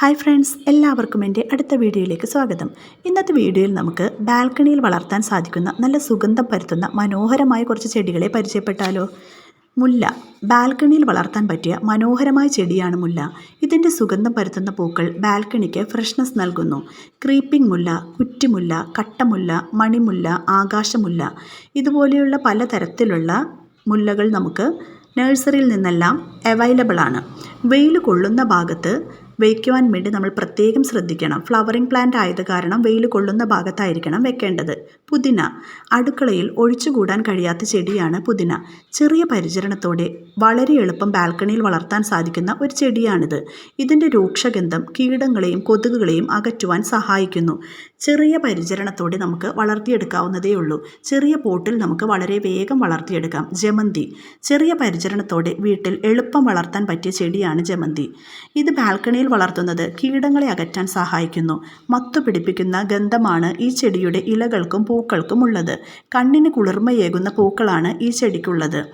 Hi friends എല്ലാവർക്കും എന്റെ അടുത്ത വീഡിയോയിലേക്ക് സ്വാഗതം. ഇന്നത്തെ വീഡിയോയിൽ നമുക്ക് ബാൽക്കണിയിൽ വളർത്താൻ സാധിക്കുന്ന നല്ല സുഗന്ധം പരത്തുന്ന മനോഹരമായ കുറച്ച് ചെടികളെ പരിചയപ്പെട്ടാലോ? മുല്ല. ബാൽക്കണിയിൽ വളർത്താൻ പറ്റിയ മനോഹരമായ ചെടിയാണ് മുല്ല. ഇതിന്റെ സുഗന്ധം പരത്തുന്ന പൂക്കൾ ബാൽക്കണിക്ക് ഫ്രഷ്നെസ് നൽകുന്നു. ക്രീപ്പിംഗ് മുല്ല കുറ്റിമുല്ല കട്ടമുല്ല മണിമുല്ല ആകാശമുല്ല ഇതുപോലെയുള്ള പലതരത്തിലുള്ള മുല്ലകൾ നമുക്ക് നഴ്സറിയിൽ നിന്നെല്ലാം അവൈലബിൾ ആണ് വെയിൽ കൊള്ളുന്ന ഭാഗത്ത് വയ്ക്കുവാൻ വേണ്ടി നമ്മൾ പ്രത്യേകം ശ്രദ്ധിക്കണം. ഫ്ലവറിംഗ് പ്ലാന്റ് ആയത് കാരണം വെയിൽ കൊള്ളുന്ന ഭാഗത്തായിരിക്കണം വെക്കേണ്ടത്. പുതിന. അടുക്കളയിൽ ഒഴിച്ചുകൂടാൻ കഴിയാത്ത ചെടിയാണ് പുതിന. ചെറിയ പരിചരണത്തോടെ വളരെ എളുപ്പം ബാൽക്കണിയിൽ വളർത്താൻ സാധിക്കുന്ന ഒരു ചെടിയാണിത്. ഇതിന്റെ രൂക്ഷഗന്ധം കീടങ്ങളെയും കൊതുകുകളെയും അകറ്റുവാൻ സഹായിക്കുന്നു. ചെറിയ പരിചരണത്തോടെ നമുക്ക് വളർത്തിയെടുക്കാവുന്നതേ ഉള്ളൂ. ചെറിയ പോട്ടിൽ നമുക്ക് വളരെ വേഗം വളർത്തിയെടുക്കാം. ജമന്തി. ചെറിയ പരിചരണത്തോടെ വീട്ടിൽ എളുപ്പം വളർത്താൻ പറ്റിയ ചെടിയാണ് ജമന്തി. ഇത് ബാൽക്കണിയിൽ വളർത്തുന്നത് കീടങ്ങളെ അകറ്റാൻ സഹായിക്കുന്നു. മത്തു പിടിപ്പിക്കുന്ന ഗന്ധമാണ് ഈ ചെടിയുടെ ഇലകൾക്കും പൂക്കൾക്കും ഉള്ളത്. കണ്ണിന് കുളിർമയേകുന്ന പൂക്കളാണ് ഈ ചെടിക്കുള്ളത്.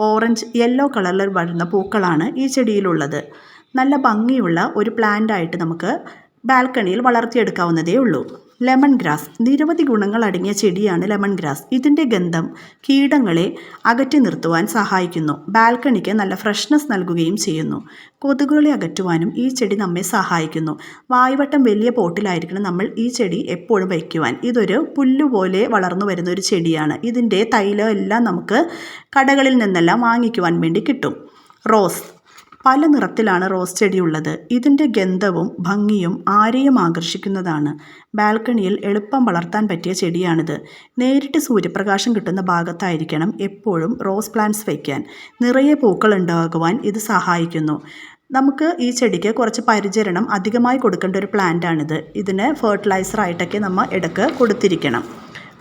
ഓറഞ്ച് യെല്ലോ കളറിൽ വരുന്ന പൂക്കളാണ് ഈ ചെടിയിലുള്ളത്. നല്ല ഭംഗിയുള്ള ഒരു പ്ലാന്റ് ആയിട്ട് നമുക്ക് ബാൽക്കണിയിൽ വളർത്തിയെടുക്കാവുന്നതേ ഉള്ളൂ. ലെമൺ ഗ്രാസ് നിരവധി ഗുണങ്ങൾ അടങ്ങിയ ചെടിയാണ് ലെമൺ ഗ്രാസ് ഇതിന്റെ ഗന്ധം കീടങ്ങളെ അകറ്റി നിർത്തുവാൻ സഹായിക്കുന്നു. ബാൽക്കണിക്ക് നല്ല ഫ്രഷ്നെസ് നൽകുകയും ചെയ്യുന്നു. കൊതുകുകളെ അകറ്റുവാനും ഈ ചെടി നമ്മെ സഹായിക്കുന്നു. വായുവട്ടം വലിയ പോട്ടിലായിരിക്കണം നമ്മൾ ഈ ചെടി എപ്പോഴും വയ്ക്കുവാൻ. ഇതൊരു പുല്ലുപോലെ വളർന്നു വരുന്ന ഒരു ചെടിയാണ്. ഇതിന്റെ തൈലം എല്ലാം നമുക്ക് കടകളിൽ നിന്നെല്ലാം വാങ്ങിക്കുവാൻ വേണ്ടി കിട്ടും. റോസ്. പല നിറത്തിലാണ് റോസ് ചെടി ഉള്ളത് ഇതിന്റെ ഗന്ധവും ഭംഗിയും ആരെയും ആകർഷിക്കുന്നതാണ്. ബാൽക്കണിയിൽ എളുപ്പം വളർത്താൻ പറ്റിയ ചെടിയാണിത്. നേരിട്ട് സൂര്യപ്രകാശം കിട്ടുന്ന ഭാഗത്തായിരിക്കണം എപ്പോഴും റോസ് പ്ലാന്റ്സ് വയ്ക്കാൻ നിറയെ പൂക്കൾ ഉണ്ടാകുവാൻ ഇത് സഹായിക്കുന്നു. നമുക്ക് ഈ ചെടിക്ക് കുറച്ച് പരിചരണം അധികമായി കൊടുക്കേണ്ട ഒരു പ്ലാന്റാണിത്. ഇതിന് ഫെർട്ടിലൈസറായിട്ടൊക്കെ നമ്മൾ ഇടയ്ക്ക് കൊടുത്തിരിക്കണം.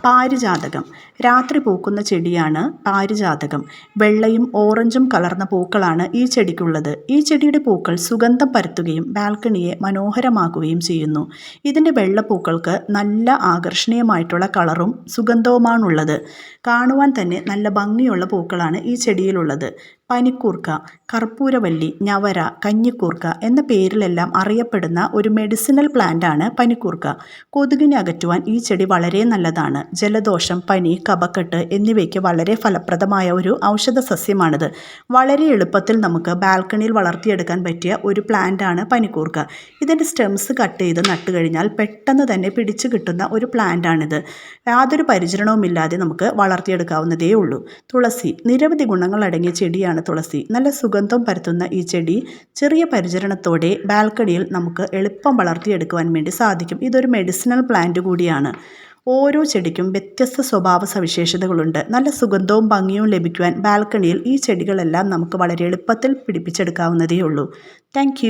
പാരിജാതകം. രാത്രി പൂക്കുന്ന ചെടിയാണ് പാരിജാതകം. വെള്ളയും ഓറഞ്ചും കലർന്ന പൂക്കളാണ് ഈ ചെടിക്കുള്ളത്. ഈ ചെടിയുടെ പൂക്കൾ സുഗന്ധം പരത്തുകയും ബാൽക്കണിയെ മനോഹരമാക്കുകയും ചെയ്യുന്നു. ഇതിന്റെ വെള്ളപ്പൂക്കൾക്ക് നല്ല ആകർഷണീയമായിട്ടുള്ള കളറും സുഗന്ധവുമാണുള്ളത്. കാണുവാൻ തന്നെ നല്ല ഭംഗിയുള്ള പൂക്കളാണ് ഈ ചെടിയിലുള്ളത്. പനിക്കൂർക്ക കർപ്പൂരവല്ലി ഞവര കഞ്ഞിക്കൂർക്ക എന്ന പേരിലെല്ലാം അറിയപ്പെടുന്ന ഒരു മെഡിസിനൽ പ്ലാന്റാണ് പനിക്കൂർക്ക. കൊതുകിനെ അകറ്റുവാൻ ഈ ചെടി വളരെ നല്ലതാണ്. ജലദോഷം പനി കപക്കെട്ട് എന്നിവയ്ക്ക് വളരെ ഫലപ്രദമായ ഒരു ഔഷധ സസ്യമാണിത് വളരെ എളുപ്പത്തിൽ നമുക്ക് ബാൽക്കണിയിൽ വളർത്തിയെടുക്കാൻ പറ്റിയ ഒരു പ്ലാന്റാണ് പനിക്കൂർക്ക. ഇതിന്റെ സ്റ്റെംസ് കട്ട് ചെയ്ത് നട്ട് കഴിഞ്ഞാൽ പെട്ടെന്ന് തന്നെ പിടിച്ചു കിട്ടുന്ന ഒരു പ്ലാന്റാണിത്. യാതൊരു പരിചരണവുമില്ലാതെ നമുക്ക് വളർത്തിയെടുക്കാവുന്നതേ ഉള്ളൂ. തുളസി. നിരവധി ഗുണങ്ങൾ അടങ്ങിയ ചെടിയാണ് തുളസി. നല്ല സുഗന്ധം പരത്തുന്ന ഈ ചെടി ചെറിയ പരിചരണത്തോടെ ബാൽക്കണിയിൽ നമുക്ക് എളുപ്പം വളർത്തിയെടുക്കുവാൻ വേണ്ടി സാധിക്കും. ഇതൊരു മെഡിസിനൽ പ്ലാന്റ് കൂടിയാണ്. ഓരോ ചെടിക്കും വ്യത്യസ്ത സ്വഭാവ സവിശേഷതകളുണ്ട്. നല്ല സുഗന്ധവും ഭംഗിയും ലഭിക്കുവാൻ ബാൽക്കണിയിൽ ഈ ചെടികളെല്ലാം നമുക്ക് വളരെ എളുപ്പത്തിൽ പിടിപ്പിച്ചെടുക്കാവുന്നതേ ഉള്ളൂ താങ്ക്